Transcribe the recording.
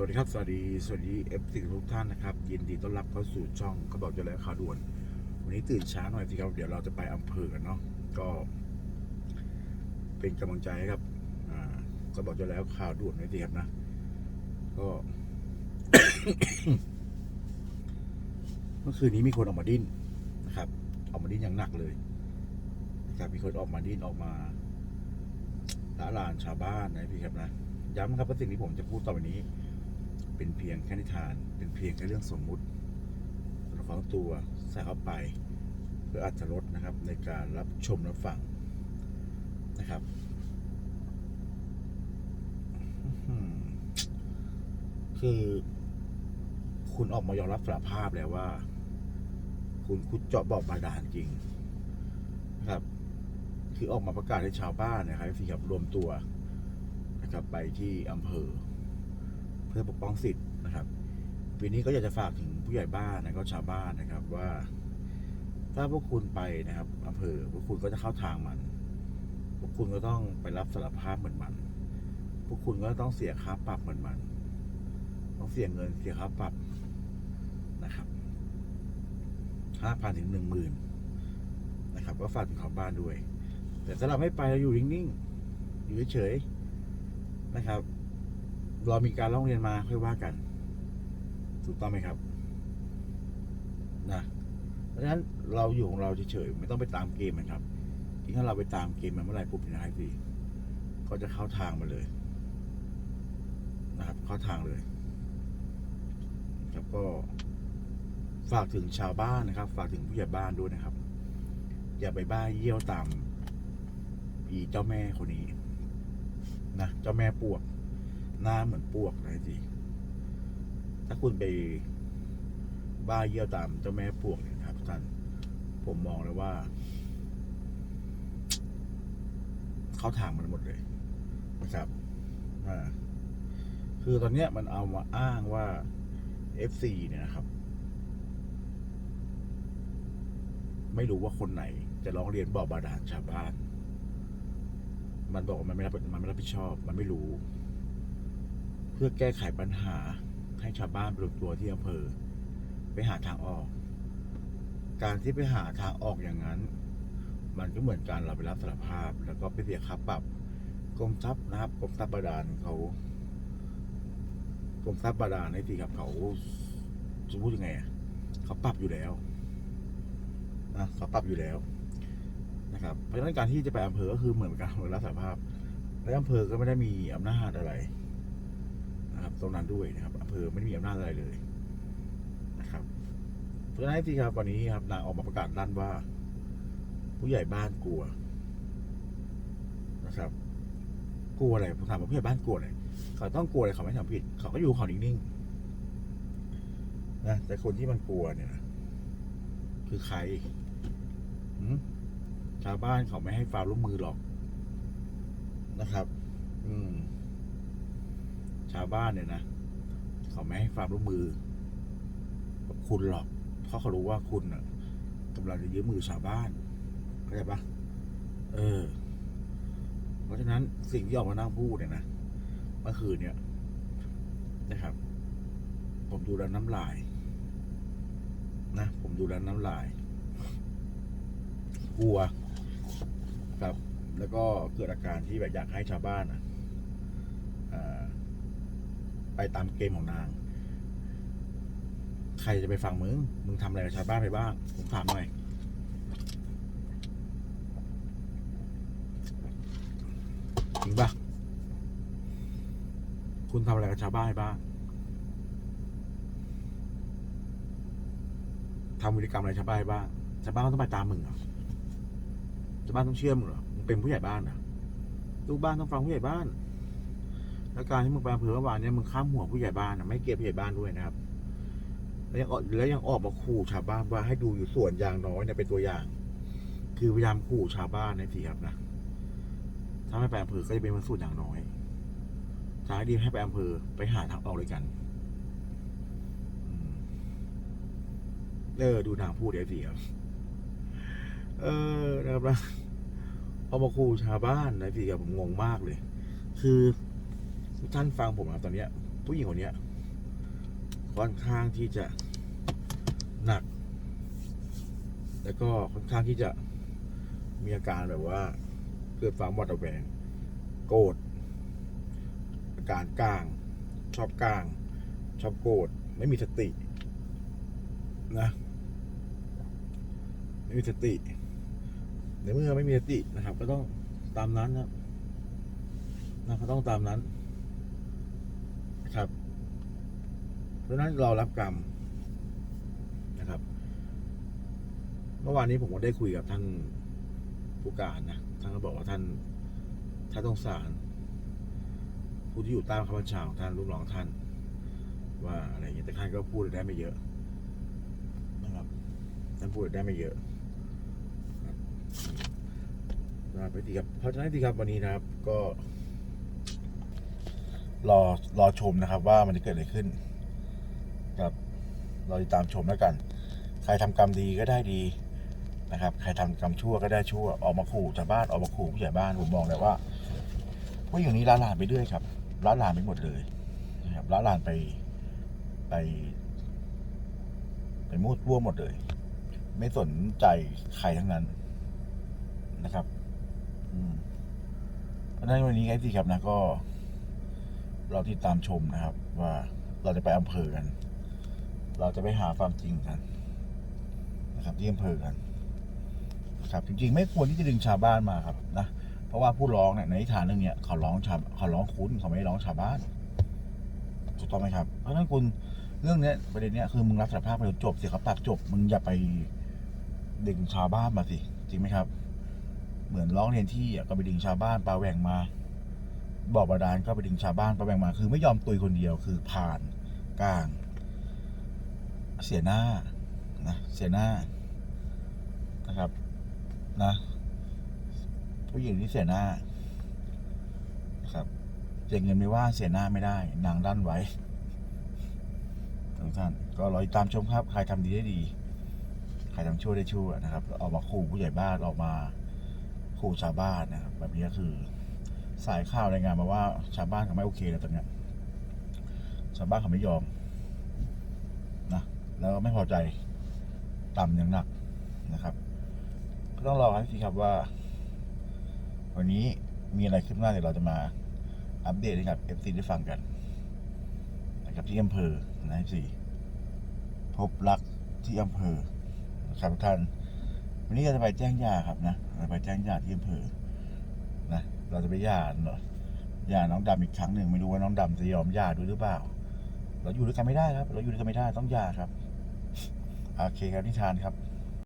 วัสดีครับ สวัสดี สวัสดีเอฟซีทุกท่านนะครับ ยินดีต้อนรับเข้าสู่ช่องเขาบอกจะแล้วข่าวด่วน วันนี้ตื่นช้าหน่อยสิครับ เดี๋ยวเราจะไปอำเภอกันเนาะ ก็ เป็นกำลังใจให้ครับอ่าก็บอกจะแล้วข่าวด่วนไว้สิครับนะ ก็ เมื่อคืนนี้มีคนออกมาดิ้นนะครับ ออกมาดิ้นอย่างหนักเลยนะครับมีคนออกมาดิ้นออกมาละลานชาวบ้านนะพี่ครับนะย้ำครับว่าสิ่งที่ผมจะพูดต่อไปนี้ เป็นเพียงแค่นิทาน เป็นเพียงแค่เรื่องสมมุติส่วนของตัวใส่เข้าไป เพื่ออัตรสนะครับในการรับชมรับฟังนะครับคือคุณออกมายอมรับสารภาพแล้วว่า คุณคุดเจาะบอกบาดาลจริงนะครับ คือออกมาประกาศให้ชาวบ้านนะครับที่ครับรวมตัวนะครับไปที่อำเภอ เพื่อปกป้องสิทธิ์นะครับปีนี้ก็อยากจะฝากถึงผู้ใหญ่บ้านนะก็ชาวบ้านนะครับว่า ถ้าพวกคุณไปนะครับอำเภอพวกคุณก็จะเข้าทางมัน พวกคุณก็ต้องไปรับสารภาพเหมือนมัน พวกคุณก็ต้องเสียค่าปรับเหมือนมัน ต้องเสียเงินเสียค่าปรับนะครับห้าพันถึงหนึ่งหมื่นนะครับ ก็ฝากถึงชาวบ้านด้วย แต่ถ้าเราไม่ไปเราอยู่นิ่งๆอยู่เฉยๆนะครับ เรามีการร้องเรียนมาค่อยว่ากัน ถูกต้องไหมครับนะเพราะฉะนั้นเราอยู่ของเราเฉยๆไม่ต้องไปตามเกมมันครับที่ถ้าเราไปตามเกมมันเมื่อไหร่ปุ๊บเนยนะครับพี่ก็จะเข้าทางมาเลยนะครับเข้าทางเลยครับก็ฝากถึงชาวบ้านนะครับ ฝากถึงผู้ใหญ่บ้านด้วยนะครับ อย่าไปบ้าเยี่ยวตามอีเจ้าแม่คนนี้นะเจ้าแม่ปวก หน้าเหมือนปวกนะจีถ้าคุณไปบ้าเยี่ยวตามเจ้าแม่ปวกเนี่ยนะครับทุกท่าน ผมมองเลยว่า เข้าทางมันหมดเลยนะครับอ่าคือตอนเนี้ยมันเอามาอ้างว่า FC เนี่ยนะครับ ไม่รู้ว่าคนไหน จะร้องเรียนบอกบาดาลชาวบ้าน มันบอกว่ามันไม่รับมันไม่รับผิดชอบ มันไม่รู้ พื่อแก้ไขปัญหาให้ชาวบ้านรวมตัวที่อำเภอ ไปหาทางออก การที่ไปหาทางออกอย่างนั้น มันก็เหมือนการเราไปรับสารภาพ แล้วก็ไปเสียค่าปรับกรมทรัพย์นะครับกรมทรัพย์บาดาลเขากรมทรัพย์บาดาลในที่ครับเขาจะพูดยังไงอะเขาปรับอยู่แล้วนะเขาปรับอยู่แล้วนะครับ เพราะฉะนั้นการที่จะไปอำเภอก็คือเหมือนการรับสารภาพและอำเภอก็ไม่ได้มีอำนาจอะไร นะครับตรงนั้นด้วยนะครับอำเภอไม่มีอำนาจอะไรเลยนะครับเพราะฉะนั้นที่ครับวันนี้ครับนางออกมาประกาศลั่นว่า ผู้ใหญ่บ้านกลัว นะครับ กลัวอะไรผมถามว่าผู้ใหญ่บ้านกลัวอะไรเขาต้องกลัวอะไรเขาไม่ทำผิด เขาก็อยู่ของเขานิ่งๆนะแต่คนที่มันกลัวเนี่ยนะคือใครชาวบ้านเขาไม่ให้ความร่วมมือหรอกนะครับ อืมาวบ้านเนี่ยนะเขาไม่ให้ความร่วมมือกับคุณหรอก เพราะเขารู้ว่าคุณน่ะกำลังจะยืมมือชาวบ้านเข้าใจปะเออ เพราะฉะนั้นสิ่งที่ออกมานั่งพูดเนี่ยนะเมื่อคืนเนี่ยนะครับ ผมดูแล้วน้ำลาย นะ ผมดูแล้วน้ำลาย กลัวครับ แล้วก็เกิดอาการที่แบบอยากให้ชาวบ้านอะอ่า ไปตามเกมของนาง ใครจะไปฟังมึง มึงทำอะไรกับชาวบ้านไปบ้าง ผมถามหน่อย จริงปะคุณทำอะไรกับชาวบ้านไปบ้างทำวิธีกรรมอะไรชาวบ้านไปบ้างชาวบ้านต้องไปตามมึงเหรอชาวบ้านต้องเชื่อมึงเหรอ มึงเป็นผู้ใหญ่บ้านนะลูกบ้านต้องฟังผู้ใหญ่บ้าน แล้วการที่มึงไปอำเภอเมื่อวานเนี่ยมึงข้ามหัวผู้ใหญ่บ้านนะไม่เกลียดผู้ใหญ่บ้านด้วยนะครับ แล้วยังออกแล้วยังออกมาขู่ชาวบ้านว่าให้ดูอยู่ส่วนอย่างน้อยเนี่ยเป็นตัวอย่าง คือพยายามขู่ชาวบ้านในทีครับนะถ้าไม่ไปอำเภอก็จะเป็นมันส่วนอย่างน้อยทางที่ดีให้ไปอำเภอไปหาทางออกเลยกันเออดูนางพูดเดี๋ยวสิครับเออนะครับนะเอามาขู่ชาวบ้านนะพี่ครับผมงงมากเลย คือ ทุกท่านฟังผมนะตอนเนี้ย ผู้หญิงคนเนี้ยค่อนข้างที่จะหนัก แล้วก็ค่อนข้างที่จะมีอาการแบบว่าเกิดความหวาดระแวงโกรธอาการกลาง ชอบกลาง ชอบโกรธไม่มีสตินะไม่มีสติในเมื่อไม่มีสตินะครับ ก็ต้องตามนั้นนะนะก็ต้องตามนั้นนะครับ เพราะฉะนั้นเรารับกรรมนะครับ เมื่อวานนี้ผมก็ได้คุยกับท่านผู้การนะท่านก็บอกว่าท่านท่านต้องสารผู้ที่อยู่ใต้บังคับบัญชาของท่านลูกน้องท่าน ว่าอะไรอย่างเงี้ยแต่ท่านก็พูดได้ไม่เยอะนะครับท่านพูดได้ไม่เยอะนะไปทีครับเพราะฉะนั้นทีครับวันนี้นะครับก็ รอรอชมนะครับว่ามันจะเกิดอะไรขึ้น ครับรอติดตามชมแล้วกัน ใครทำกรรมดีก็ได้ดีนะครับ ใครทำกรรมชั่วก็ได้ชั่ว ออกมาขู่ชาวบ้านออกมาขู่ผู้ใหญ่บ้านผมมองเลยว่าผู้หญิงนี้ล้าหลานไปเรื่อยครับล้าหลานไปหมดเลยนะครับล้าหลานไปไป ไปมูดร่วหมดเลย ไม่สนใจใครทั้งนั้นนะครับ อืมเพราะฉะนั้นวันนี้ไอ้ที่ครับนะก็ เราติดตามชมนะครับ ว่าเราจะไปอำเภอกัน เราจะไปหาความจริงกันนะครับที่อำเภอกันนะครับจริงๆ ไม่ควรที่จะดึงชาวบ้านมาครับนะเพราะว่าผู้ร้องเนี่ยในนิทานเรื่องเนี้ยเขาร้องชาวเขาร้องคุ้นเขาไม่ได้ร้องชาวบ้านถูกต้องไหมครับเพราะฉะนั้นคุณเรื่องเนี้ยประเด็นเนี้ยคือมึงรับสารภาพไปแล้วจบเสียเขาปากจบมึงอย่าไปดึงชาวบ้านมาสิจริงไหมครับ เหมือนร้องเรียนที่ก็ไปดึงชาวบ้านปลาแหว่งมาบอกบาดาลก็ไปดึงชาวบ้านปลาแหว่งมา คือไม่ยอมตุยคนเดียวคือผ่านกลาง เสียหน้านะเสียหน้านะครับนะผู้หญิงที่เสียหน้านะครับเสียเงินไม่ว่าเสียหน้าไม่ได้ นางด้านไว้ทุกท่านก็รอติดตามชมครับ ใครทำดีได้ดี ใครทำชั่วได้ชั่วนะครับ ออกมาขู่ผู้ใหญ่บ้านออกมาขู่ชาวบ้านนะครับ แบบนี้ก็คือ สายข่าวรายงานมาว่าชาวบ้านเขาไม่โอเคแล้วตอนนี้ชาวบ้านเขาไม่ยอม แล้วก็ไม่พอใจต่ำอย่างหนักนะครับ ก็ต้องรอกันทีครับว่า วันนี้มีอะไรขึ้นหน้าเดี๋ยวเราจะมาอัปเดตให้กับเอฟซีได้ฟังกันนะครับที่อำเภอนะสี่พบรักที่อำเภอนะครับท่านวันนี้เราจะไปแจ้งญาครับนะเราไปแจ้งญาที่อำเภอนะเราจะไปยาเนอะยาน้องดำอีกครั้งหนึ่งไม่รู้ว่าน้องดำจะยอมยาด้วยหรือเปล่า เราอยู่ด้วยกันไม่ได้ครับ เราอยู่ด้วยกันไม่ได้ต้องยาครับ โอเคครับนิทานครับ